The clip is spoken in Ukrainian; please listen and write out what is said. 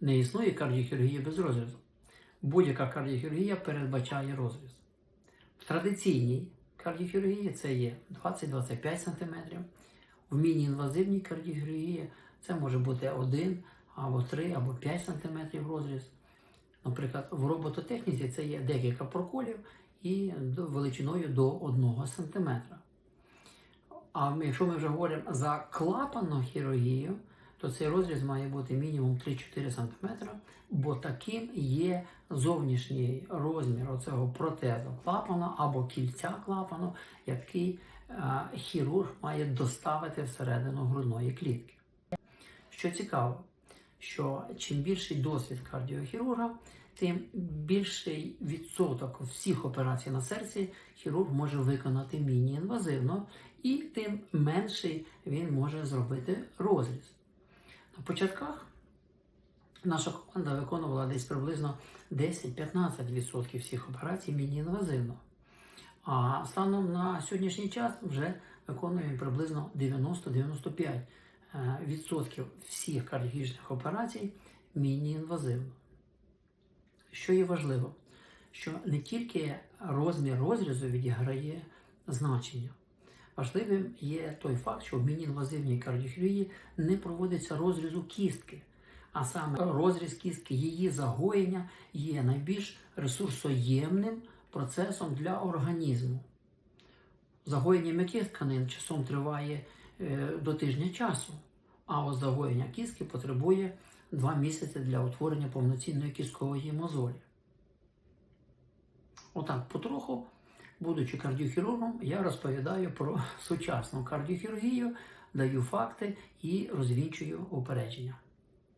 Не існує кардіохірургії без розрізу. Будь-яка кардіохірургія передбачає розріз. В традиційній кардіохірургії це є 20-25 см. В міні-інвазивній кардіохірургії це може бути 1 або 3 або 5 см розріз. Наприклад, в робототехніці це є декілька проколів і величиною до 1 см. А якщо ми вже говоримо за клапанну хірургію, то цей розріз має бути мінімум 3-4 см, бо таким є зовнішній розмір оцього протезу клапана або кільця клапану, який е, хірург має доставити всередину грудної клітки. Що цікаво, що чим більший досвід кардіохірурга, тим більший відсоток всіх операцій на серці хірург може виконати міні-інвазивно, і тим менший він може зробити розріз. На початках наша команда виконувала десь приблизно 10-15% всіх операцій міні-інвазивно. А станом на сьогоднішній час вже виконуємо приблизно 90-95% е, всіх кардіохірургічних операцій міні-інвазивно. Що є важливо, що не тільки розмір розрізу відіграє значення. Важливим є той факт, що в міні-інвазивній кардіохірургії не проводиться розрізу кістки, а саме розріз кістки, її загоєння є найбільш ресурсоємним процесом для організму. Загоєння м'яких тканин часом триває е, до тижня часу, а от загоєння кістки потребує 2 місяці для утворення повноцінної кісткової мозолі. Отак, потроху, будучи кардіохірургом, я розповідаю про сучасну кардіохірургію, даю факти і розвінчую упередження.